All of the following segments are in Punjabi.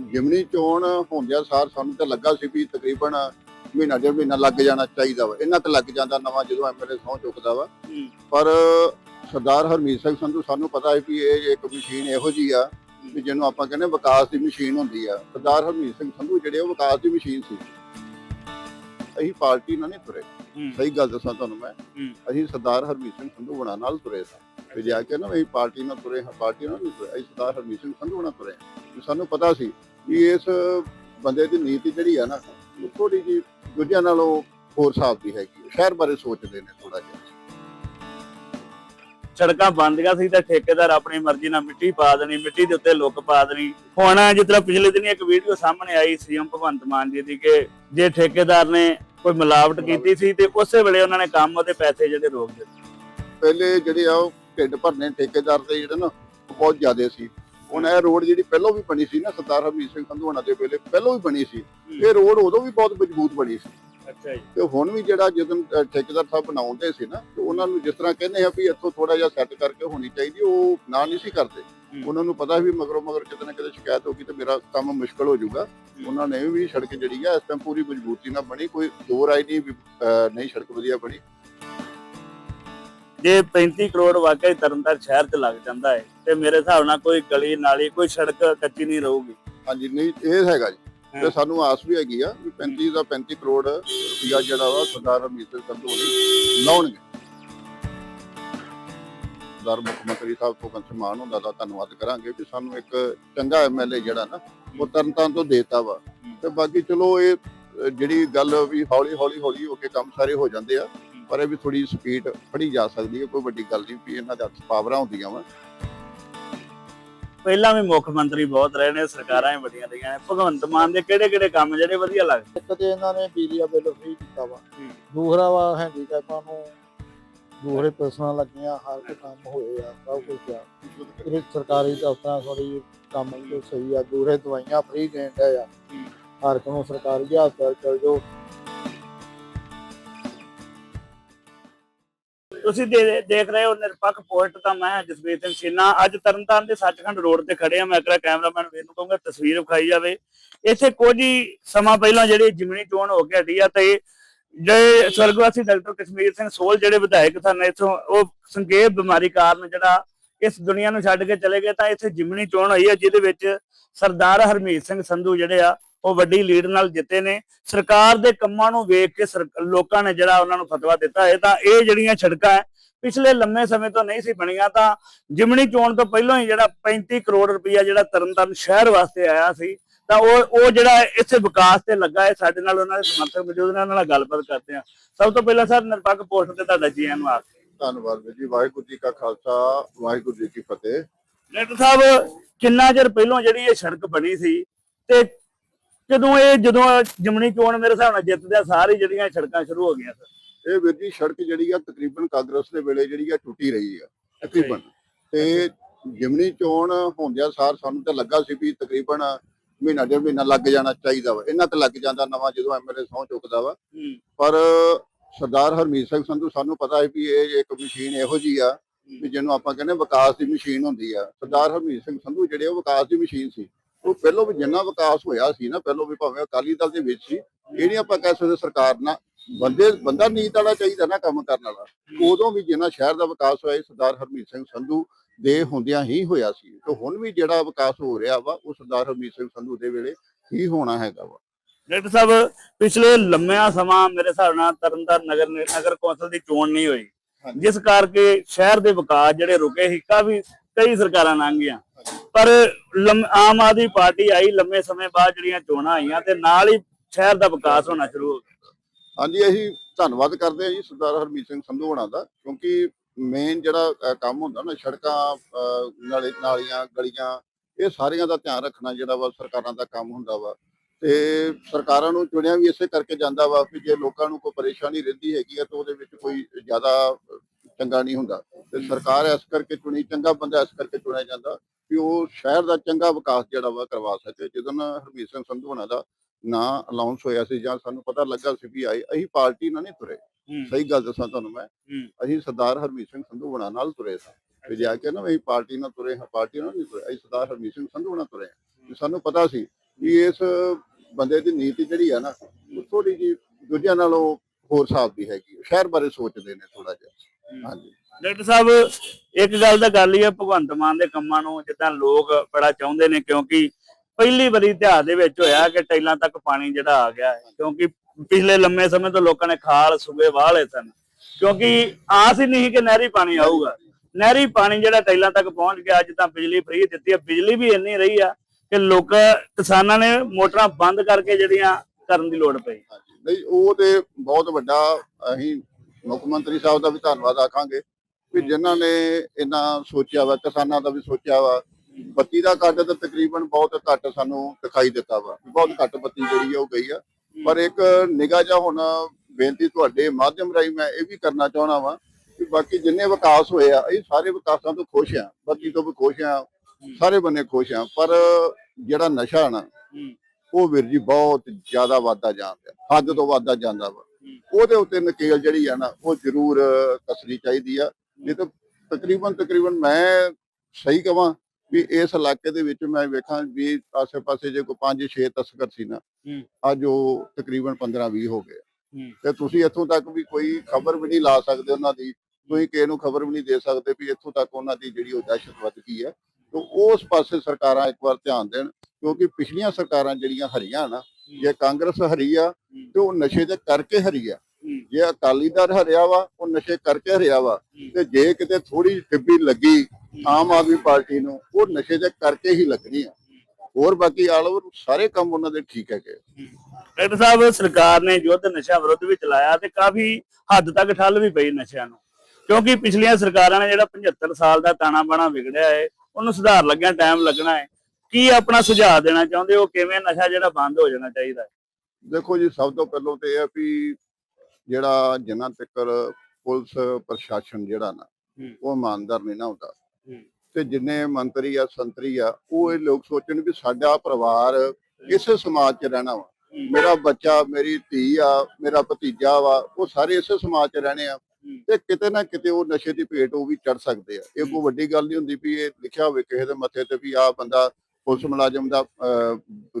ਜਿਮਨੀ ਚੋਣ ਹੁੰਦਿਆ ਸਾਰ ਸਾਨੂੰ ਤਾਂ ਲੱਗਾ ਸੀ ਵੀ ਤਕਰੀਬਨ ਮਹੀਨਾ ਡੇਢ ਮਹੀਨਾ ਲੱਗ ਜਾਣਾ ਚਾਹੀਦਾ ਵਾ। ਇਹਨਾਂ ਤੇ ਲੱਗ ਜਾਂਦਾ ਨਵਾਂ ਜਦੋਂ ਐਮਐਲਏ ਸਹੁੰ ਚੁੱਕਦਾ ਵਾ। ਪਰ ਸਰਦਾਰ ਹਰਮੀਤ ਸਿੰਘ ਸੰਧੂ ਸਾਨੂੰ ਪਤਾ ਹੈ ਵੀ ਇਹ ਇੱਕ ਮਸ਼ੀਨ ਇਹੋ ਜੀ ਆ ਵੀ ਜਿਹਨੂੰ ਆਪਾਂ ਕਹਿੰਦੇ ਵਿਕਾਸ ਦੀ ਮਸ਼ੀਨ ਹੁੰਦੀ ਆ। ਸਰਦਾਰ ਹਰਮੀਤ ਸਿੰਘ ਸੰਧੂ ਜਿਹੜੇ ਉਹ ਵਿਕਾਸ ਦੀ ਮਸ਼ੀਨ ਸੀ। ਅਸੀਂ ਪਾਰਟੀ ਨਾਲ ਨਹੀਂ ਤੁਰੇ। ਸਹੀ ਗੱਲ ਦੱਸਾਂ ਤੁਹਾਨੂੰ ਮੈਂ। ਅਸੀਂ ਸਰਦਾਰ ਹਰਮੀਤ ਸਿੰਘ ਸੰਧੂ ਬਣਾ ਨਾਲ ਤੁਰੇ ਸਾਂ। ਤੇ ਜਾ ਕੇ ਨਾ ਅਸੀਂ ਪਾਰਟੀ ਨਾਲ ਤੁਰੇ ਹਾਂ ਪਾਰਟੀ ਨਾਲ ਨਹੀਂ ਤੁਰੇ। ਅਸੀਂ ਸਰਦਾਰ ਹਰਮੀਤ ਸਿੰਘ ਸੰਧੂ ਬਣਾ ਤੁਰੇ ਸਾਨੂੰ ਪਤਾ ਸੀ ਵੀ ਇਸ ਬੰਦੇ ਦੀ ਨੀਤੀ ਜਿਹੜੀ ਆ ਨਾ ਉਹ ਥੋੜੀ ਜੀ ਦੂਜਿਆਂ ਨਾਲੋਂ ਹੋਰ ਹਿਸਾਬ ਦੀ ਹੈਗੀ। ਸ਼ਹਿਰ ਬਾਰੇ ਸੋਚਦੇ ਨੇ ਥੋੜਾ ਜਿਹਾ। ਸੜਕਾਂ ਬੰਦੀਆਂ ਸੀ ਤਾਂ ਠੇਕੇਦਾਰ ਆਪਣੀ ਮਰਜ਼ੀ ਨਾਲ ਮਿੱਟੀ ਪਾ ਦੇਣੀ ਮਿੱਟੀ ਦੇ ਉੱਤੇ ਲੁੱਕ ਪਾ ਦੇਣੀ। ਹੁਣ ਜਿਸ ਤਰ੍ਹਾਂ ਪਿਛਲੇ ਦਿਨੀ ਇੱਕ ਵੀਡੀਓ ਸਾਹਮਣੇ ਆਈ ਸੀਐਮ ਭਗਵੰਤ ਮਾਨ ਜੀ ਦੀ ਕਿ ਜੇ ਠੇਕੇਦਾਰ ਨੇ ਕੋਈ ਮਿਲਾਵਟ ਕੀਤੀ ਸੀ ਤੇ ਉਸੇ ਵੇਲੇ ਉਹਨਾਂ ਨੇ ਕੰਮ ਉਹਦੇ ਪੈਸੇ ਜਿਹੜੇ ਰੋਕ ਦਿੱਤੇ। ਪਹਿਲੇ ਜਿਹੜੇ ਆ ਉਹ ਢਿੱਡ ਭਰਨੇ ਠੇਕੇਦਾਰ ਦੇ ਜਿਹੜੇ ਨਾ ਬਹੁਤ ਜ਼ਿਆਦੇ ਸੀ। ਹੁਣ ਇਹ ਰੋਡ ਜਿਹੜੀ ਪਹਿਲਾਂ ਵੀ ਬਣੀ ਸੀ ਨਾ ਸਰਦਾਰ ਹਰਮੀਤ ਸਿੰਘ ਸੰਧੂ ਹੋਣਾ ਦੇ ਵੇਲੇ ਪਹਿਲਾਂ ਵੀ ਬਣੀ ਸੀ ਇਹ ਰੋਡ ਉਦੋਂ ਵੀ ਬਹੁਤ ਮਜ਼ਬੂਤ ਬਣੀ ਸੀ। ਅੱਛਾ ਜੀ। ਤੇ ਹੁਣ ਵੀ ਜਿਹੜਾ ਜਦੋਂ ਠੇਕੇਦਾਰ ਸਾਹਿਬ ਬਣਾਉਂਦੇ ਸੀ ਨਾ ਤੇ ਉਹਨਾਂ ਨੂੰ ਜਿਸ ਤਰ੍ਹਾਂ ਕਹਿੰਦੇ ਆ ਵੀ ਇੱਥੋਂ ਥੋੜਾ ਜਿਹਾ ਸੈੱਟ ਕਰਕੇ ਹੋਣੀ ਚਾਹੀਦੀ ਉਹ ਨਾ ਨਹੀਂ ਸੀ ਕਰਦੇ। ਉਹਨਾਂ ਨੂੰ ਪਤਾ ਵੀ ਮਗਰੋਂ ਮਗਰ ਕਿਤੇ ਨਾ ਕਿਤੇ ਸ਼ਿਕਾਇਤ ਹੋਗੀ ਤੇ ਮੇਰਾ ਕੰਮ ਮੁਸ਼ਕਲ ਹੋ ਜਾਊਗਾ। ਉਹਨਾਂ ਨੇ ਵੀ ਸੜਕ ਜਿਹੜੀ ਆ ਇਸ ਟਾਈਮ ਪੂਰੀ ਮਜ਼ਬੂਤੀ ਨਾਲ ਬਣੀ ਕੋਈ ਦੋ ਰਾਈ ਨਹੀਂ ਨਹੀਂ ਸੜਕ ਵਧੀਆ ਬਣੀ। ਜੇ 35 ਕਰੋੜ ਵਾਕਈ ਤਰਨਤਾਰਨ ਸ਼ਹਿਰ 'ਚ ਲੱਗ ਜਾਂਦਾ ਹੈ ਤੇ ਮੇਰੇ ਹਿਸਾਬ ਨਾਲ ਕੋਈ ਗਲੀ ਨਾਲੀ ਕੋਈ ਸੜਕ ਕੱਚੀ ਨਹੀਂ ਰਹੂਗੀ। ਹਾਂਜੀ ਨਹੀਂ ਇਹ ਹੈਗਾ ਜੀ। ਤੇ। ਸਾਨੂੰ ਆਸ ਵੀ ਹੈਗੀ ਆ ਵੀ 35 ਦਾ 35 ਕਰੋੜ ਰੁਪਇਆ ਜਿਹੜਾ ਵਾ ਸਰਦਾਰ ਸਿੰਘ ਸੰਧੂ ਹੋਣੀ ਲਾਉਣਗੇ। ਸਰਦਾਰ ਮੁੱਖ ਮੰਤਰੀ ਸਾਹਿਬ ਤੋਂ ਕੰਸਮਾਨ ਹੁੰਦਾ ਦਾ ਧੰਨਵਾਦ ਕਰਾਂਗੇ ਕਿ ਸਾਨੂੰ ਇੱਕ ਚੰਗਾ ਐਮਐਲਏ ਜਿਹੜਾ ਨਾ ਉਹ ਤਰਨਤਾਰਨ ਤੋਂ ਦੇਤਾ ਵਾ। ਤੇ ਬਾਕੀ ਚਲੋ ਇਹ ਜਿਹੜੀ ਗੱਲ ਵੀ ਹੌਲੀ ਹੌਲੀ ਹੌਲੀ ਹੋ ਕੇ ਕੰਮ ਸਾਰੇ ਹੋ ਜਾਂਦੇ ਆ ਪਰ ਇਹ ਵੀ ਥੋੜੀ ਸਪੀਡ ਫੜੀ ਜਾ ਸਕਦੀ ਹੈ ਕੋਈ ਵੱਡੀ ਗੱਲ ਨਹੀਂ ਵੀ ਇਹਨਾਂ ਦੇ ਹੱਥ ਪਾਵਰਾਂ ਹੁੰਦੀਆਂ ਵਾ। ਪਹਿਲਾਂ ਵੀ ਮੁੱਖ ਮੰਤਰੀ ਬਹੁਤ ਰਹੇ ਨੇ ਸਰਕਾਰਾਂ ਹੀ ਵੱਡੀਆਂ ਰਹੀਆਂ ਨੇ। ਭਗਵੰਤ ਮਾਨ ਦੇ ਕਿਹੜੇ ਕਿਹੜੇ ਕੰਮ ਜਿਹੜੇ ਵਧੀਆ ਲੱਗਦੇ? ਇੱਕ ਤੇ ਇਹਨਾਂ ਨੇ ਬਿਜਲੀ ਦਾ ਬਿੱਲ ਫ੍ਰੀ ਕੀਤਾ ਵਾ। ਹੂੰ। ਦੂਸਰਾ ਵਾ ਹੈਂਡੀਕੈਪਾਂ ਨੂੰ ਦੂਸਰੇ ਪਰਸਨਾਂ ਲੱਗੀਆਂ ਹਰ ਇੱਕ ਕੰਮ ਹੋਏ ਆ ਸਭ ਕੁਝ ਆ। ਇਹ ਸਰਕਾਰੀ ਦਫ਼ਤਰਾਂ ਥੋੜੀ ਕੰਮ ਜੋ ਸਹੀ ਆ ਦੂਰੇ ਦਵਾਈਆਂ ਫ੍ਰੀ ਦੇਣ ਡਏ ਆ। ਹਰ ਇੱਕ ਨੂੰ ਸਰਕਾਰੀ ਹਸਪਤਾਲ ਚਲ ਜਾਓ। ਤੁਸੀਂ ਦੇਖ ਰਹੇ ਹੋ ਨਿਰਪੱਖ ਪੋਸਟ ਤਾਂ ਮੈਂ ਜਸਵੀਰ ਸਿੰਘ ਛੀਨਾ ਅੱਜ ਤਰਨਤਾਰਨ ਦੇ ਸੱਚਖੰਡ ਰੋਡ ਤੇ ਖੜੇ ਆ ਮੈਂ ਕਿਹਾ ਕੈਮਰਾਮੈਨ ਵੀਰ ਨੂੰ ਕਹੂੰਗਾ, ਤਸਵੀਰ ਵਿਖਾਈ ਜਾਵੇ। ਇੱਥੇ ਕੁਝ ਹੀ ਸਮਾਂ ਪਹਿਲਾਂ ਜਿਹੜੀ ਜਿਮਨੀ ਚੋਣ ਹੋ ਕੇ ਹਟੀ ਆ ਤੇ ਜਿਹੜੇ ਸਵਰਗਵਾਸੀ ਡਾਕਟਰ ਕਸ਼ਮੀਰ ਸਿੰਘ ਸੋਲ, ਜਿਹੜੇ ਵਿਧਾਇਕ ਸਨ, ਇਥੋਂ ਉਹ ਸੰਖੇਪ ਬਿਮਾਰੀ ਕਾਰਨ ਜਿਹੜਾ ਇਸ ਦੁਨੀਆ ਨੂੰ ਛੱਡ ਕੇ ਚਲੇ ਗਏ, ਤਾਂ ਇੱਥੇ ਜਿਮਨੀ ਚੋਣ ਹੋਈ ਹੈ, ਜਿਹਦੇ ਵਿੱਚ ਸਰਦਾਰ ਹਰਮੀਤ ਸਿੰਘ ਸੰਧੂ ਜਿਹੜੇ ਆ ਉਹ ਵੱਡੀ ਲੀਡ ਨਾਲ ਜਿੱਤੇ ਨੇ। ਸਰਕਾਰ ਦੇ ਕੰਮਾਂ ਨੂੰ ਵੇਖ ਕੇ ਲੋਕਾਂ ਨੇ ਜਿਹੜਾ ਉਹਨਾਂ ਨੂੰ ਫਤਵਾ ਦਿੱਤਾ ਹੈ ਤਾਂ ਇਹ ਜਿਹੜੀਆਂ ਸੜਕਾਂ ਹੈ ਪਿਛਲੇ ਲੰਮੇ ਸਮੇਂ ਤੋਂ ਨਹੀਂ ਸੀ ਬਣੀਆਂ ਤਾਂ ਜਿਮਣੀ ਚੋਣ ਤੋਂ ਪਹਿਲਾਂ ਹੀ ਜਿਹੜਾ 35 ਕਰੋੜ ਰੁਪਇਆ ਜਿਹੜਾ ਤਰਨਤਾਰਨ ਸ਼ਹਿਰ ਵਾਸਤੇ ਆਇਆ ਸੀ ਤਾਂ ਉਹ ਉਹ ਜਿਹੜਾ ਇਸੇ ਵਿਕਾਸ ਤੇ ਲੱਗਾ ਹੈ ਸਾਡੇ ਨਾਲ ਉਹਨਾਂ ਦੇ ਸਮਰਥਕ ਮੌਜੂਦ ਨੇ ਉਹਨਾਂ ਨਾਲ ਗੱਲਬਾਤ ਕਰਦੇ ਹਾਂ ਸਭ ਤੋਂ ਪਹਿਲਾਂ ਸਰ ਨਿਰਪੱਖ ਪੋਸਟ ਤੇ ਤੁਹਾਡਾ ਜੀ ਆਇਆਂ ਨੂੰ ਧੰਨਵਾਦ ਜੀ ਵਾਹਿਗੁਰੂ ਜੀ ਕਾ ਖਾਲਸਾ ਵਾਹਿਗੁਰੂ ਜੀ ਕੀ ਫਤਿਹ। ਡਾਕਟਰ ਸਾਹਿਬ ਕਿੰਨਾ ਚਿਰ ਪਹਿਲਾਂ ਜਿਹੜੀ ਇਹ ਸੜਕ ਬਣੀ ਸੀ ਤੇ ਜਦੋਂ ਇਹ ਜਦੋਂ ਜਮਣੀ ਚੋਣ ਮੇਰੇ ਹਿਸਾਬ ਨਾਲ ਜਿੱਤਦੇ ਸਾਰੀ ਜਿਹੜੀਆਂ ਸੜਕਾਂ ਸ਼ੁਰੂ ਹੋ ਗਈਆਂ ਸਰ। ਇਹ ਵੀਰ ਜੀ ਸੜਕ ਜਿਹੜੀ ਆ ਤਕਰੀਬਨ ਕਾਂਗਰਸ ਦੇ ਵੇਲੇ ਜਿਹੜੀ ਆ ਟੁੱਟੀ ਰਹੀ ਆ ਤਕਰੀਬਨ। ਤੇ ਜਿਮਨੀ ਚੋਣ ਹੁੰਦਿਆ ਸਾਰ ਸਾਨੂੰ ਤਾਂ ਲੱਗਾ ਸੀ ਵੀ ਤਕਰੀਬਨ ਮਹੀਨਾ ਡੇਢ ਮਹੀਨਾ ਲੱਗ ਜਾਣਾ ਚਾਹੀਦਾ ਵਾ। ਇਹਨਾਂ ਤੇ ਲੱਗ ਜਾਂਦਾ ਨਵਾਂ ਜਦੋਂ ਐਮਐਲਏ ਸਹੁੰ ਚੁੱਕਦਾ ਵਾ। ਪਰ ਸਰਦਾਰ ਹਰਮੀਤ ਸਿੰਘ ਸੰਧੂ ਸਾਨੂੰ ਪਤਾ ਹੈ ਵੀ ਇਹ ਇੱਕ ਮਸ਼ੀਨ ਇਹੋ ਜੀ ਆ ਵੀ ਜਿਹਨੂੰ ਆਪਾਂ ਕਹਿੰਦੇ ਵਿਕਾਸ ਦੀ ਮਸ਼ੀਨ ਹੁੰਦੀ ਆ। ਸਰਦਾਰ ਹਰਮੀਤ ਸਿੰਘ ਸੰਧੂ ਜਿਹੜੇ ਉਹ ਵਿਕਾਸ ਦੀ ਮਸ਼ੀਨ ਸੀ। ਉਹ ਪਹਿਲਾਂ ਵੀ ਜਿੰਨਾ ਵਿਕਾਸ ਹੋਇਆ ਸੀ ਨਾ ਪਹਿਲਾਂ ਵੀ ਭਾਵੇਂ ਅਕਾਲੀ ਦਲ ਦੇ ਵਿੱਚ ਸੀ ਨਹੀਂ ਆਪਾਂ ਕਹਿ ਸਕਦੇ ਸਰਕਾਰ ਨਾਲ ਬੰਦੇ ਬੰਦਾ ਨੀਤ ਵਾਲਾ ਚਾਹੀਦਾ ਨਾ ਕੰਮ ਕਰਨ ਵਾਲਾ। ਉਦੋਂ ਵੀ ਜਿੰਨਾ ਸ਼ਹਿਰ ਦਾ ਵਿਕਾਸ ਹੋਇਆ ਸੀ, ਸਰਦਾਰ ਹਰਮੀਤ ਸਿੰਘ ਸੰਧੂ ਦੇ ਹੁੰਦਿਆਂ ਹੀ ਹੋਇਆ ਸੀ। ਤੇ ਹੁਣ ਵੀ ਜਿਹੜਾ ਵਿਕਾਸ ਹੋ ਰਿਹਾ ਵਾ ਉਹ ਸਰਦਾਰ ਹਰਮੀਤ ਸਿੰਘ ਸੰਧੂ ਦੇ ਵੇਲੇ ਹੀ ਹੋਣਾ ਹੈਗਾ ਵਾ। ਡਾਕਟਰ ਸਾਹਿਬ ਪਿਛਲੇ ਲੰਮਿਆ ਸਮਾਂ ਮੇਰੇ ਹਿਸਾਬ ਨਾਲ ਤਰਨਤਾਰਨ ਨਗਰ ਨਗਰ ਕੌਂਸਲ ਦੀ ਚੋਣ ਨਹੀਂ ਹੋਈ। ਜਿਸ ਕਰਕੇ ਸ਼ਹਿਰ ਦੇ ਵਿਕਾਸ ਜਿਹੜੇ ਰੁਕੇ ਸੀ ਕਾਫੀ ਕਈ ਸਰਕਾਰਾਂ ਲੰਘ ਗਈਆਂ। ਪਰ ਆਮ ਆਦਮੀ ਪਾਰਟੀ ਆਈ ਲੰਮੇ ਸਮੇਂ ਬਾਅਦ ਜਿਹੜੀਆਂ ਚੋਣਾਂ ਆਈਆਂ ਤੇ ਨਾਲ ਹੀ ਸ਼ਹਿਰ ਦਾ ਵਿਕਾਸ ਹੋਣਾ ਸ਼ੁਰੂ ਹੋ ਗਿਆ। ਹਾਂਜੀ ਅਸੀਂ ਧੰਨਵਾਦ ਕਰਦੇ ਹਾਂ ਜੀ ਸਰਦਾਰ ਹਰਮੀਤ ਸਿੰਘ ਸੰਧੂ ਹੋਣਾ ਦਾ ਕਿਉਂਕਿ ਮੇਨ ਜਿਹੜਾ ਕੰਮ ਹੁੰਦਾ ਨਾ ਸੜਕਾਂ ਅ, ਨਾਲੇ ਨਾਲੀਆਂ ਗਲੀਆਂ ਇਹ ਸਾਰੀਆਂ ਦਾ ਧਿਆਨ ਰੱਖਣਾ ਜਿਹੜਾ ਵਾ ਸਰਕਾਰਾਂ ਦਾ ਕੰਮ ਹੁੰਦਾ ਵਾ। ਤੇ ਸਰਕਾਰਾਂ ਨੂੰ ਚੁਣਿਆ ਵੀ ਇਸੇ ਕਰਕੇ ਜਾਂਦਾ ਵਾ ਕਿ ਜੇ ਲੋਕਾਂ ਨੂੰ ਕੋਈ ਪਰੇਸ਼ਾਨੀ ਰਹਿੰਦੀ ਹੈਗੀ ਆ ਤਾਂ ਉਹਦੇ ਵਿੱਚ ਕੋਈ ਜ਼ਿਆਦਾ ਚੰਗਾ ਨਹੀਂ ਹੁੰਦਾ। ਤੇ ਸਰਕਾਰ ਇਸ ਕਰਕੇ ਚੁਣੀ ਚੰਗਾ ਬੰਦਾ ਇਸ ਕਰਕੇ ਚੁਣਿਆ ਜਾਂਦਾ ਕਿ ਉਹ ਸ਼ਹਿਰ ਦਾ ਚੰਗਾ ਵਿਕਾਸ ਜਿਹੜਾ ਵਾ ਕਰਵਾ ਸਕੇ। ਜਦੋਂ ਨਾ ਹਰਮੀਤ ਸਿੰਘ ਸੰਧੂ ਹੋਣਾ ਦਾ ਨਾਂ ਅਨਾਉਂਸ ਹੋਇਆ ਸੀ ਜਾਂ ਸਾਨੂੰ ਪਤਾ ਲੱਗਾ ਸੀ ਵੀ ਆਏ ਅਸੀਂ ਪਾਰਟੀ ਨਾਲ ਨਹੀਂ ਤੁਰੇ। ਸਹੀ ਗੱਲ ਦੱਸਾਂ ਤੁਹਾਨੂੰ ਮੈਂ। ਅਸੀਂ ਸਰਦਾਰ ਹਰਮੀਤ ਸਿੰਘ ਸੰਧੂ ਬਣਾ ਨਾਲ ਤੁਰੇ ਸਾਂ। ਤੇ ਜਾ ਕੇ ਨਾ ਅਸੀਂ ਪਾਰਟੀ ਨਾਲ ਤੁਰੇ ਹਾਂ ਪਾਰਟੀ ਨਾਲ ਨਹੀਂ ਤੁਰੇ ਅਸੀਂ ਸਰਦਾਰ ਹਰਮੀਤ ਸਿੰਘ ਸੰਧੂ ਨਾਲ ਤੁਰੇ ਹਾਂ। ਸਾਨੂੰ ਪਤਾ ਸੀ ਵੀ ਇਸ ਬੰਦੇ ਦੀ ਨੀਤੀ ਜਿਹੜੀ ਆ ਨਾ ਉਹ ਥੋੜੀ ਜੀ ਦੂਜਿਆਂ ਨਾਲੋਂ ਹੋਰ ਹਿਸਾਬ ਦੀ ਹੈਗੀ। ਸ਼ਹਿਰ ਬਾਰੇ ਸੋਚਦੇ ਨੇ ਥੋੜਾ ਜਿਹਾ। ਹਾਂਜੀ। ਡਾਕਟਰ ਸਾਹਿਬ ਇੱਕ ਗੱਲ ਤਾਂ ਗੱਲ ਹੀ ਹੈ ਭਗਵੰਤ ਮਾਨ ਦੇ ਕੰਮਾਂ ਨੂੰ ਜਿੱਦਾਂ ਲੋਕ ਬੜਾ ਚਾਹੁੰਦੇ ਨੇ ਕਿਉਂਕਿ ਪਹਿਲੀ ਵਾਰੀ ਇਤਿਹਾਸ ਦੇ ਵਿੱਚ ਹੋਇਆ ਕਿ ਟੈਲਾਂ ਤੱਕ ਪਾਣੀ ਜਿਹੜਾ ਆ ਗਿਆ ਹੈ। ਕਿਉਂਕਿ ਪਿਛਲੇ ਲੰਮੇ ਸਮੇਂ ਤੋਂ ਲੋਕਾਂ ਨੇ ਖਾਲ ਸੂਬੇ ਵਾਹ ਲਏ ਸਨ। ਕਿਉਂਕਿ ਆਸ ਹੀ ਨਹੀਂ ਕਿ ਨਹਿਰੀ ਪਾਣੀ ਆਊਗਾ। ਨਹਿਰੀ ਪਾਣੀ ਜਿਹੜਾ ਟੈਲਾਂ ਤੱਕ ਪਹੁੰਚ ਗਿਆ ਅੱਜ ਤਾਂ ਬਿਜਲੀ ਫ੍ਰੀ ਦਿੱਤੀ ਹੈ ਬਿਜਲੀ ਵੀ ਇੰਨੀ ਰਹੀ ਆ ਕਿ ਲੋਕ ਕਿਸਾਨਾਂ ਨੇ ਮੋਟਰਾਂ ਬੰਦ ਕਰਕੇ ਜਿਹੜੀਆਂ ਕਰਨ ਦੀ ਲੋੜ ਪਈ। ਨਹੀਂ ਉਹ ਤੇ ਬਹੁਤ ਵੱਡਾ ਅਸੀਂ ਮੁੱਖ ਮੰਤਰੀ ਸਾਹਿਬ ਦਾ ਵੀ ਧੰਨਵਾਦ ਆਖਾਂਗੇ ਵੀ ਜਿਨ੍ਹਾਂ ਨੇ ਇਹਨਾਂ ਸੋਚਿਆ ਵਾ ਕਿਸਾਨਾਂ ਦਾ ਵੀ ਸੋਚਿਆ ਵਾ ਬੱਤੀ ਦਾ ਕੱਟ ਤਾਂ ਤਕਰੀਬਨ ਬਹੁਤ ਘੱਟ ਸਾਨੂੰ ਦਿਖਾਈ ਦਿੱਤਾ ਵਾ ਬਹੁਤ ਘੱਟ ਬੱਤੀ ਜਿਹੜੀ ਆ ਉਹ ਗਈ ਆ। ਪਰ ਇੱਕ ਨਿਗਾਹ ਜਿਹਾ ਹੁਣ ਬੇਨਤੀ ਤੁਹਾਡੇ ਮਾਧਿਅਮ ਰਾਹੀਂ ਮੈਂ ਇਹ ਵੀ ਕਰਨਾ ਚਾਹਣਾ ਵਾ ਕਿ ਬਾਕੀ ਜਿੰਨੇ ਵਿਕਾਸ ਹੋਏ ਆ ਇਹ ਸਾਰੇ ਵਿਕਾਸਾਂ ਤੋਂ ਖੁਸ਼ ਆ ਬੱਤੀ ਤੋਂ ਵੀ ਖੁਸ਼ ਆ ਸਾਰੇ ਬੰਨੇ ਖੁਸ਼ ਆ ਪਰ ਜਿਹੜਾ ਨਸ਼ਾ ਨਾ ਉਹ ਵੀਰ ਜੀ ਬਹੁਤ ਜ਼ਿਆਦਾ ਵਾਧਾ ਜਾਂਦਾ ਹੱਦ ਤੋਂ ਵਾਧਾ ਜਾਂਦਾ ਵਾ। ਉਹਦੇ ਉੱਤੇ ਨਕੇਲ ਜਿਹੜੀ ਆ ਨਾ ਉਹ ਜ਼ਰੂਰ ਕਸਣੀ ਚਾਹੀਦੀ ਆ। ਨਹੀਂ ਤਾਂ ਤਕਰੀਬਨ ਤਕਰੀਬਨ ਮੈਂ ਸਹੀ ਕਵਾਂ ਵੀ ਇਸ ਇਲਾਕੇ ਦੇ ਵਿੱਚ ਮੈਂ ਵੇਖਾਂ ਵੀ ਆਸੇ-ਪਾਸੇ ਜੇ ਕੋਈ 5-6 ਤਸਕਰ ਸੀ ਨਾ। ਅੱਜ ਉਹ ਤਕਰੀਬਨ 15-20 ਹੋ ਗਏ। ਤੇ ਤੁਸੀਂ ਇੱਥੋਂ ਤੱਕ ਵੀ ਕੋਈ ਖਬਰ ਵੀ ਨਹੀਂ ਲਾ ਸਕਦੇ ਉਹਨਾਂ ਦੀ ਤੁਸੀਂ ਕਿਸੇ ਨੂੰ ਖਬਰ ਵੀ ਨਹੀਂ ਦੇ ਸਕਦੇ ਵੀ ਇੱਥੋਂ ਤੱਕ ਉਹਨਾਂ ਦੀ ਜਿਹੜੀ ਉਹ ਦਹਿਸ਼ਤ ਵੱਧ ਗਈ ਹੈ। ਤੇ ਉਸ ਪਾਸੇ ਸਰਕਾਰਾਂ ਇੱਕ ਵਾਰ ਧਿਆਨ ਦੇਣ ਕਿਉਂਕਿ ਪਿਛਲੀਆਂ ਸਰਕਾਰਾਂ ਜਿਹੜੀਆਂ ਹਰੀਆਂ ਨਾ ਜੇ ਕਾਂਗਰਸ ਹਰੀ ਆ ਤੇ ਉਹ ਨਸ਼ੇ ਦੇ ਕਰਕੇ ਹਰੀ ਆ। ਜੇ ਅਕਾਲੀ ਦਲ ਹਰਿਆ ਵਾ ਉਹ ਨਸ਼ੇ ਕਰਕੇ ਹਰਿਆ ਵਾ ਤੇ ਜੇ ਕਿਤੇ ਥੋੜੀ ਟਿੱਬੀ ਲੱਗੀ ਆਮ ਆਦਮੀ ਪਾਰਟੀ ਨੂੰ ਉਹ ਨਸ਼ੇ ਦੇ ਕਰਕੇ ਹੀ ਲੱਗਣੀ ਆ। ਹੋਰ ਬਾਕੀ ਆਲ ਓਵਰ ਸਾਰੇ ਕੰਮ ਉਹਨਾਂ ਦੇ ਠੀਕ ਹੈਗੇ ਡਾਕਟਰ ਸਾਹਿਬ ਸਰਕਾਰ ਨੇ ਯੁੱਧ ਨਸ਼ਾ ਵਿਰੁੱਧ ਵੀ ਚਲਾਇਆ ਤੇ ਕਾਫੀ ਹੱਦ ਤੱਕ ਠੱਲ ਵੀ ਪਈ ਨਸ਼ਿਆਂ ਨੂੰ। ਕਿਉਂਕਿ ਪਿਛਲੀਆਂ ਸਰਕਾਰਾਂ ਨੇ ਜਿਹੜਾ 75 ਸਾਲ ਦਾ ਤਾਣਾ ਬਾਣਾ ਵਿਗੜਿਆ ਹੈ ਉਹਨੂੰ ਸੁਧਾਰ ਲੱਗਿਆ ਟਾਈਮ ਲੱਗਣਾ ਹੈ ਕੀ ਆਪਣਾ ਸੁਝਾਅ ਦੇਣਾ ਚਾਹੁੰਦੇ ਹੋ? ਕਿਵੇਂ ਨਸ਼ਾ ਜਿਹੜਾ ਬੰਦ ਹੋ ਜਾਣਾ ਚਾਹੀਦਾ ਦੇਖੋ ਜੀ ਸਭ ਤੋਂ ਪਹਿਲਾਂ ਤੇ ਇਹ ਆ ਵੀ ਜਿਹੜਾ ਜਿਨ੍ਹਾਂ ਤੱਕ ਪੁਲਿਸ ਪ੍ਰਸ਼ਾਸਨ ਜਿਹੜਾ ਨਾ। ਉਹ ਇਮਾਨਦਾਰ ਨਹੀਂ ਨਾ ਹੁੰਦਾ। ਤੇ ਜਿੰਨੇ ਮੰਤਰੀ ਆ ਸੰਤਰੀ ਆ ਉਹ ਇਹ ਲੋਕ ਸੋਚਣ ਵੀ ਸਾਡਾ ਪਰਿਵਾਰ ਇਸੇ ਸਮਾਜ 'ਚ ਰਹਿਣਾ ਵਾ। ਮੇਰਾ ਬੱਚਾ ਮੇਰੀ ਧੀ ਆ ਮੇਰਾ ਭਤੀਜਾ ਵਾ ਉਹ ਸਾਰੇ ਇਸੇ ਸਮਾਜ 'ਚ ਰਹਿਣੇ ਆ। ਤੇ ਕਿਤੇ ਨਾ ਕਿਤੇ ਉਹ ਨਸ਼ੇ ਦੀ ਭੇਟ ਉਹ ਵੀ ਚੜ ਸਕਦੇ ਆ। ਇਹ ਕੋਈ ਵੱਡੀ ਗੱਲ ਨਹੀਂ ਹੁੰਦੀ ਵੀ ਇਹ ਲਿਖਿਆ ਹੋਵੇ ਕਿਸੇ ਦੇ ਮੱਥੇ ਤੇ ਵੀ ਆ ਬੰਦਾ ਪੁਲਿਸ ਮੁਲਾਜ਼ਮ ਦਾ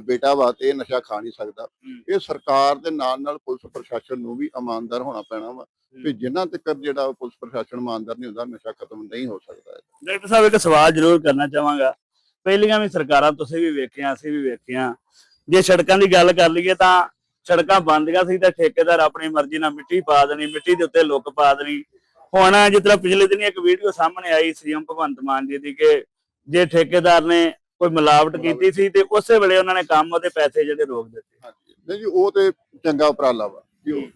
ਬੇਟਾ ਵਾ ਤੇ ਇਹ ਨਸ਼ਾ ਖਾ ਨਹੀਂ ਸਕਦਾ। ਇਹ ਸਰਕਾਰ ਦੇ ਨਾਲ ਨਾਲ ਪੁਲਿਸ ਪ੍ਰਸ਼ਾਸਨ ਨੂੰ ਵੀ ਇਮਾਨਦਾਰ ਹੋਣਾ ਪੈਣਾ ਵਾ ਵੀ ਜਿੰਨਾ ਤੱਕ ਜਿਹੜਾ ਪੁਲਿਸ ਪ੍ਰਸ਼ਾਸਨ ਇਮਾਨਦਾਰ ਨਹੀਂ ਹੁੰਦਾ ਨਸ਼ਾ ਖਤਮ ਨਹੀਂ ਹੋ ਸਕਦਾ। ਡਾਕਟਰ ਸਾਹਿਬ ਇੱਕ ਸਵਾਲ ਜ਼ਰੂਰ ਕਰਨਾ ਚਾਹਾਂਗਾ। ਪਹਿਲੀਆਂ ਵੀ ਸਰਕਾਰਾਂ ਤੁਸੀਂ ਵੀ ਵੇਖੀਆਂ ਅਸੀਂ ਵੀ ਵੇਖੀਆਂ। ਜੇ ਸੜਕਾਂ ਦੀ ਗੱਲ ਕਰ ਲਈਏ ਤਾਂ ਸੜਕਾਂ ਬੰਦੀਆਂ ਸੀ ਤਾਂ ਠੇਕੇਦਾਰ ਆਪਣੀ ਮਰਜ਼ੀ ਨਾਲ ਮਿੱਟੀ ਪਾ ਦੇਣੀ ਮਿੱਟੀ ਦੇ ਉੱਤੇ ਲੁੱਕ ਪਾ ਦੇਣੀ। ਹੁਣ ਜਿਸ ਤਰ੍ਹਾਂ ਪਿਛਲੇ ਦਿਨੀ ਇੱਕ ਵੀਡੀਓ ਸਾਹਮਣੇ ਆਈ ਸੀਐਮ ਭਗਵੰਤ ਮਾਨ ਜੀ ਦੀ ਕਿ ਜੇ ਠੇਕੇਦਾਰ ਨੇ ਕੋਈ ਮਿਲਾਵਟ ਕੀਤੀ ਸੀ ਤੇ ਉਸੇ ਵੇਲੇ ਉਹਨਾਂ ਨੇ ਕੰਮ ਉਹਦੇ ਪੈਸੇ ਜਿਹੜੇ ਰੋਕ ਦਿੱਤੇ। ਨਹੀਂ ਜੀ ਉਹ ਤੇ ਚੰਗਾ ਉਪਰਾਲਾ ਵਾ।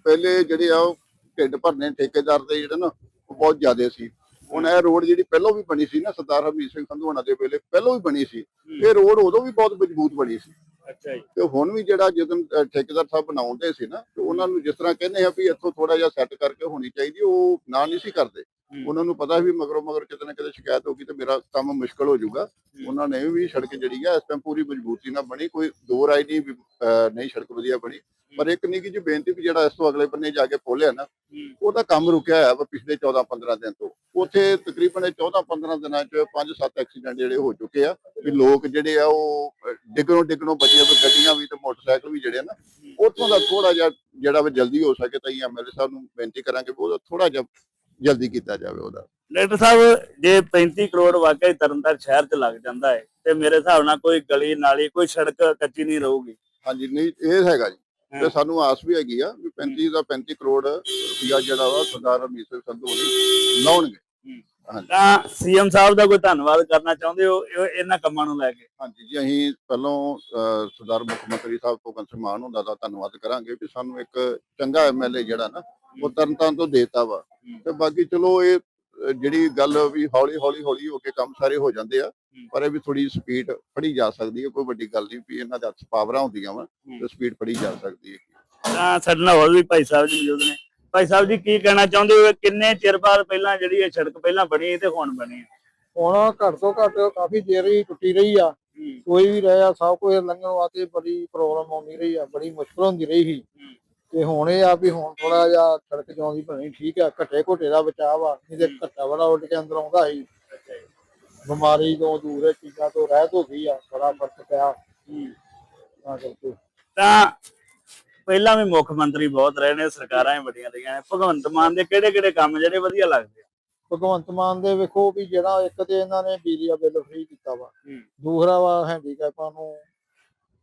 ਪਹਿਲੇ ਜਿਹੜੇ ਆ ਉਹ ਢਿੱਡ ਭਰਨੇ ਠੇਕੇਦਾਰ ਦੇ ਜਿਹੜੇ ਨਾ ਉਹ ਬਹੁਤ ਜ਼ਿਆਦੇ ਸੀ। ਹੁਣ ਇਹ ਰੋਡ ਜਿਹੜੀ ਪਹਿਲਾਂ ਵੀ ਬਣੀ ਸੀ ਨਾ ਸਰਦਾਰ ਹਰਮੀਤ ਸਿੰਘ ਸੰਧੂ ਹੋਣਾ ਦੇ ਵੇਲੇ ਪਹਿਲਾਂ ਵੀ ਬਣੀ ਸੀ। ਇਹ ਰੋਡ ਉਦੋਂ ਵੀ ਬਹੁਤ ਮਜ਼ਬੂਤ ਬਣੀ ਸੀ। ਅੱਛਾ ਜੀ। ਤੇ ਹੁਣ ਵੀ ਜਿਹੜਾ ਜਦੋਂ ਠੇਕੇਦਾਰ ਸਾਹਿਬ ਬਣਾਉਂਦੇ ਸੀ ਨਾ ਤੇ ਉਹਨਾਂ ਨੂੰ ਜਿਸ ਤਰ੍ਹਾਂ ਕਹਿੰਦੇ ਆ ਵੀ ਇੱਥੋਂ ਥੋੜਾ ਜਿਹਾ ਸੈੱਟ ਕਰਕੇ ਹੋਣੀ ਚਾਹੀਦੀ ਉਹ ਨਾ ਨਹੀਂ ਸੀ ਕਰਦੇ। ਹੂੰ। ਉਹਨਾਂ ਨੂੰ ਪਤਾ ਵੀ ਮਗਰੋਂ ਮਗਰ ਕਿਤੇ ਨਾ ਕਿਤੇ ਸ਼ਿਕਾਇਤ ਹੋਗੀ ਤੇ ਮੇਰਾ ਕੰਮ ਮੁਸ਼ਕਲ ਹੋ ਜਾਊਗਾ। ਉਹਨਾਂ ਨੇ ਵੀ ਸੜਕ ਜਿਹੜੀ ਆ ਇਸ ਟਾਈਮ ਪੂਰੀ ਮਜ਼ਬੂਤੀ ਨਾਲ ਬਣੀ ਕੋਈ ਦੋ ਰਾਏ ਨਹੀਂ ਵੀ, ਅਹ, ਨਹੀਂ ਸੜਕ ਵਧੀਆ ਬਣੀ। ਪਰ ਇੱਕ ਨਿੱਕੀ ਜਿਹੀ ਬੇਨਤੀ ਵੀ ਜਿਹੜਾ ਇਸ ਤੋਂ ਅਗਲੇ ਬੰਨੇ ਜਾ ਕੇ ਪੋਲਿਆ ਨਾ ਉਹਦਾ ਕੰਮ ਰੁਕਿਆ ਹੋਇਆ ਵਾ ਪਿਛਲੇ 14 15 ਦਿਨ ਤੋਂ। ਉੱਥੇ ਤਕਰੀਬਨ ਇਹ 14 15 ਦਿਨਾਂ ਚ 5-7 ਐਕਸੀਡੈਂਟ ਜਿਹੜੇ ਹੋ ਚੁੱਕੇ ਆ ਵੀ ਲੋਕ ਜਿਹੜੇ ਆ ਉਹ ਅਹ, ਡਿੱਗਣੋਂ ਡਿੱਗਣੋਂ ਬਚੇ ਵੀ ਗੱਡੀਆਂ ਵੀ ਤੇ ਮੋਟਰਸਾਈਕਲ ਵੀ ਜਿਹੜੇ ਆ ਨਾ ਉੱਥੋਂ ਦਾ ਥੋੜਾ ਜਿਹਾ ਜਿਹੜਾ ਵੀ ਜਲਦੀ ਹੋ ਸਕੇ ਤਾਂ ਹੀ ਐਮਐਲਏ ਸਾਹਿਬ ਨੂੰ ਬੇਨਤੀ ਕਰਾਂਗੇ ਵੀ ਉਹਦਾ ਥੋੜਾ ਜਿਹਾ ਜਲਦੀ ਕੀਤਾ ਜਾਵੇ ਉਹਦਾ। ਡਾਕਟਰ ਸਾਹਿਬ ਜੇ 35 ਕਰੋੜ ਵਾਕਈ ਤਰਨਤਾਰਨ ਸ਼ਹਿਰ 'ਚ ਲੱਗ ਜਾਂਦਾ ਹੈ ਤੇ ਮੇਰੇ ਹਿਸਾਬ ਨਾਲ ਕੋਈ ਗਲੀ ਨਾਲੀ ਕੋਈ ਸੜਕ ਕੱਚੀ ਨਹੀਂ ਰਹੂਗੀ। ਹਾਂਜੀ ਨਹੀਂ ਇਹ ਹੈਗਾ ਜੀ। ਤੇ ਸਾਨੂੰ ਆਸ ਵੀ ਹੈਗੀ ਆ ਵੀ 35 ਦਾ 35 ਕਰੋੜ ਰੁਪਇਆ ਜਿਹੜਾ ਵਾ ਸਰਦਾਰ ਰਮੀਤ ਸਿੰਘ ਸੰਧੂ ਹੋਣੀ ਲਾਉਣਗੇ। ਤਾਂ ਸੀਐਮ ਸਾਹਿਬ ਦਾ ਕੋਈ ਧੰਨਵਾਦ ਕਰਨਾ ਚਾਹੁੰਦੇ ਹੋ ਇਹ- ਇਹਨਾਂ ਕੰਮਾਂ ਨੂੰ ਲੈ ਕੇ? ਹਾਂਜੀ ਜੀ ਅਸੀਂ ਪਹਿਲੋਂ ਸਰਦਾਰ ਮੁੱਖ ਮੰਤਰੀ ਸਾਹਿਬ ਭਗਵੰਤ ਸਿੰਘ ਮਾਨ ਹੁੰਦਾ ਦਾ ਧੰਨਵਾਦ ਕਰਾਂਗੇ ਕਿ ਸਾਨੂੰ ਇੱਕ ਚੰਗਾ ਐਮਐਲਏ ਜਿਹੜਾ ਨਾ ਉਹ ਤਰਨਤਾਰਨ ਤੋਂ ਦੇਤਾ ਵਾ। ਤੇ ਬਾਕੀ ਚਲੋ ਇਹ ਜਿਹੜੀ ਗੱਲ ਵੀ ਹੌਲੀ ਹੌਲੀ ਹੌਲੀ ਹੋ ਕੇ ਕੰਮ ਸਾਰੇ ਹੋ ਜਾਂਦੇ ਆ ਪਰ ਇਹ ਵੀ ਥੋੜੀ ਸਪੀਡ ਫੜੀ ਜਾ ਸਕਦੀ ਹੈ ਕੋਈ ਵੱਡੀ ਗੱਲ ਨਹੀਂ ਵੀ ਇਹਨਾਂ ਦੇ ਹੱਥ ਪਾਵਰਾਂ ਹੁੰਦੀਆਂ ਵਾ ਤੇ ਸਪੀਡ ਫੜੀ ਜਾ ਸਕਦੀ ਹੈ। ਤਾਂ ਸਾਡੇ ਨਾਲ ਹੋਰ ਵੀ ਭਾਈ ਸਾਹਿਬ ਜੀ ਮੌਜੂਦ ਨੇ। ਭਾਈ ਸਾਹਿਬ ਜੀ ਕੀ ਕਹਿਣਾ ਚਾਹੁੰਦੇ ਹੋ? ਕਿੰਨੇ ਚਿਰ ਬਾਅਦ ਪਹਿਲਾਂ ਜਿਹੜੀ ਇਹ ਸੜਕ ਪਹਿਲਾਂ ਬਣੀ ਤੇ ਹੁਣ ਬਣੀ ਹੈ ਹੁਣ ਘੱਟ ਤੋਂ ਘੱਟ ਕਾਫੀ ਦੇਰ ਹੀ ਟੁੱਟੀ ਰਹੀ ਆ। ਕੋਈ ਵੀ ਰਿਹਾ ਸਭ ਕੁਝ ਲੰਘਣ ਵਾਸਤੇ ਬੜੀ ਪ੍ਰੋਬਲਮ ਆਉਂਦੀ ਰਹੀ ਆ ਬੜੀ ਮੁਸ਼ਕਲ ਹੁੰਦੀ ਰਹੀ ਸੀ। ਤੇ ਹੁਣ ਇਹ ਆ ਵੀ ਹੁਣ ਥੋੜਾ ਜਿਹਾ ਸੜਕ ਜਿਉਂਦੀ ਬਣੀ ਠੀਕ ਆ ਘੱਟੇ ਘੋਟੇ ਦਾ ਬਚਾਅ ਆ ਨਹੀਂ ਤੇ ਘੱਟਾ ਬੜਾ ਉੱਡ ਕੇ ਅੰਦਰ ਆਉਂਦਾ ਸੀ। ਬਿਮਾਰੀ ਤੋਂ ਦੂਰ ਹੈ ਚੀਜ਼ਾਂ ਤੋਂ ਰਹਿਤ ਹੋ ਗਈ ਆ ਬੜਾ ਫ਼ਰਕ ਪਿਆ। ਤਾਂ ਕਰਕੇ। ਤਾਂ ਪਹਿਲਾਂ ਵੀ ਮੁੱਖ ਮੰਤਰੀ ਬਹੁਤ ਰਹੇ ਨੇ ਸਰਕਾਰਾਂ ਹੀ ਵੱਡੀਆਂ ਰਹੀਆਂ ਨੇ। ਭਗਵੰਤ ਮਾਨ ਦੇ ਕਿਹੜੇ ਕਿਹੜੇ ਕੰਮ ਜਿਹੜੇ ਵਧੀਆ ਲੱਗਦੇ ਆ? ਭਗਵੰਤ ਮਾਨ ਦੇ ਵੇਖੋ ਵੀ ਜਿਹੜਾ ਇੱਕ ਤੇ ਇਹਨਾਂ ਨੇ ਬਿਜਲੀ ਦਾ ਬਿੱਲ ਫ੍ਰੀ ਕੀਤਾ ਵਾ। ਦੂਸਰਾ ਵਾ ਹੈਂਡੀਕੈਪਾਂ ਨੂੰ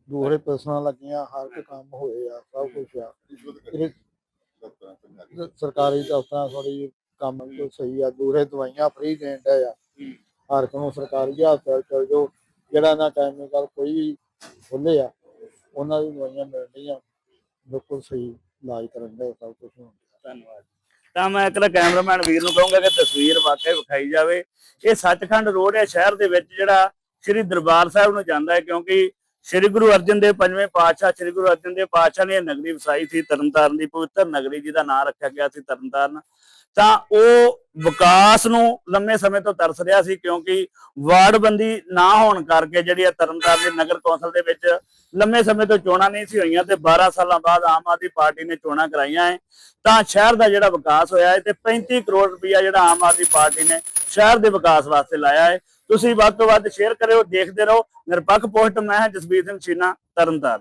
ਦੂਸਰੇ ਪਰਸਨਾਂ ਲੱਗੀਆਂ ਹਰ ਇੱਕ ਕੰਮ ਹੋਏ ਆ ਸਭ ਕੁਝ ਆ। ਇਹ ਸਰਕਾਰੀ ਦਫ਼ਤਰਾਂ ਥੋੜੀ ਕੰਮ ਬਿਲਕੁਲ ਸਹੀ ਆ ਦੂਰੇ ਦਵਾਈਆਂ ਫ੍ਰੀ ਦੇਣ ਡਏ ਆ। ਹਰ ਇੱਕ ਨੂੰ ਸਰਕਾਰੀ ਹਸਪਤਾਲ ਚਲ ਜਾਓ ਜਿਹੜਾ ਨਾ ਕੈਮੀਕਲ ਕੋਈ ਵੀ ਖੁੱਲੇ ਆ ਉਹਨਾਂ ਦੀ ਦਵਾਈਆਂ ਮਿਲਣੀਆਂ ਬਿਲਕੁਲ ਸਹੀ ਇਲਾਜ ਕਰਨ ਦੇ ਸਭ ਕੁਝ ਹੁੰਦਾ ਧੰਨਵਾਦ। ਤਾਂ ਮੈਂ ਇੱਕ ਕੈਮਰਾਮੈਨ ਵੀਰ ਨੂੰ ਕਹੂੰਗਾ ਕਿ ਤਸਵੀਰ ਵਾਕਈ ਵਿਖਾਈ ਜਾਵੇ। ਇਹ ਸੱਚਖੰਡ ਰੋਡ ਹੈ ਸ਼ਹਿਰ ਦੇ ਵਿੱਚ ਜਿਹੜਾ ਸ੍ਰੀ ਦਰਬਾਰ ਸਾਹਿਬ ਨੂੰ ਜਾਂਦਾ ਹੈ ਕਿਉਂਕਿ ਸ੍ਰੀ ਗੁਰੂ ਅਰਜਨ ਦੇਵ ਪੰਜਵੇਂ ਪਾਤਸ਼ਾਹ, ਸ੍ਰੀ ਗੁਰੂ ਅਰਜਨ ਦੇਵ ਪਾਤਸ਼ਾਹ ਨੇ ਇਹ ਨਗਰੀ ਵਸਾਈ ਸੀ ਤਰਨਤਾਰਨ ਦੀ, ਪਵਿੱਤਰ ਨਗਰੀ ਜਿਹਦਾ ਨਾਮ ਰੱਖਿਆ ਗਿਆ ਸੀ ਤਰਨਤਾਰਨ। ਤਾਂ ਉਹ ਵਿਕਾਸ ਨੂੰ ਲੰਮੇ ਸਮੇਂ ਤੋਂ ਤਰਸ ਰਿਹਾ ਸੀ ਕਿਉਂਕਿ ਵਾਰਡਬੰਦੀ ਨਾ ਹੋਣ ਕਰਕੇ ਜਿਹੜੀ ਆ ਤਰਨਤਾਰਨ ਦੀ ਨਗਰ ਕੌਂਸਲ ਦੇ ਵਿੱਚ ਲੰਮੇ ਸਮੇਂ ਤੋਂ ਚੋਣਾਂ ਨਹੀਂ ਸੀ ਹੋਈਆਂ ਤੇ 12 ਸਾਲਾਂ ਬਾਅਦ ਆਮ ਆਦਮੀ ਪਾਰਟੀ ਨੇ ਚੋਣਾਂ ਕਰਾਈਆਂ ਹੈ ਤਾਂ ਸ਼ਹਿਰ ਦਾ ਜਿਹੜਾ ਵਿਕਾਸ ਹੋਇਆ ਹੈ ਤੇ 35 ਕਰੋੜ ਰੁਪਇਆ ਜਿਹੜਾ ਆਮ ਆਦਮੀ ਪਾਰਟੀ ਨੇ ਸ਼ਹਿਰ ਦੇ ਵਿਕਾਸ ਵਾਸਤੇ ਲਾਇਆ ਹੈ ਤੁਸੀਂ ਵੱਧ ਤੋਂ ਵੱਧ ਸ਼ੇਅਰ ਕਰਿਓ, ਦੇਖਦੇ ਰਹੋ। ਨਿਰਪੱਖ ਪੋਸਟ ਮੈਂ ਹਾਂ ਜਸਬੀਰ ਸਿੰਘ ਛੀਨਾ, ਤਰਨਤਾਰਨ।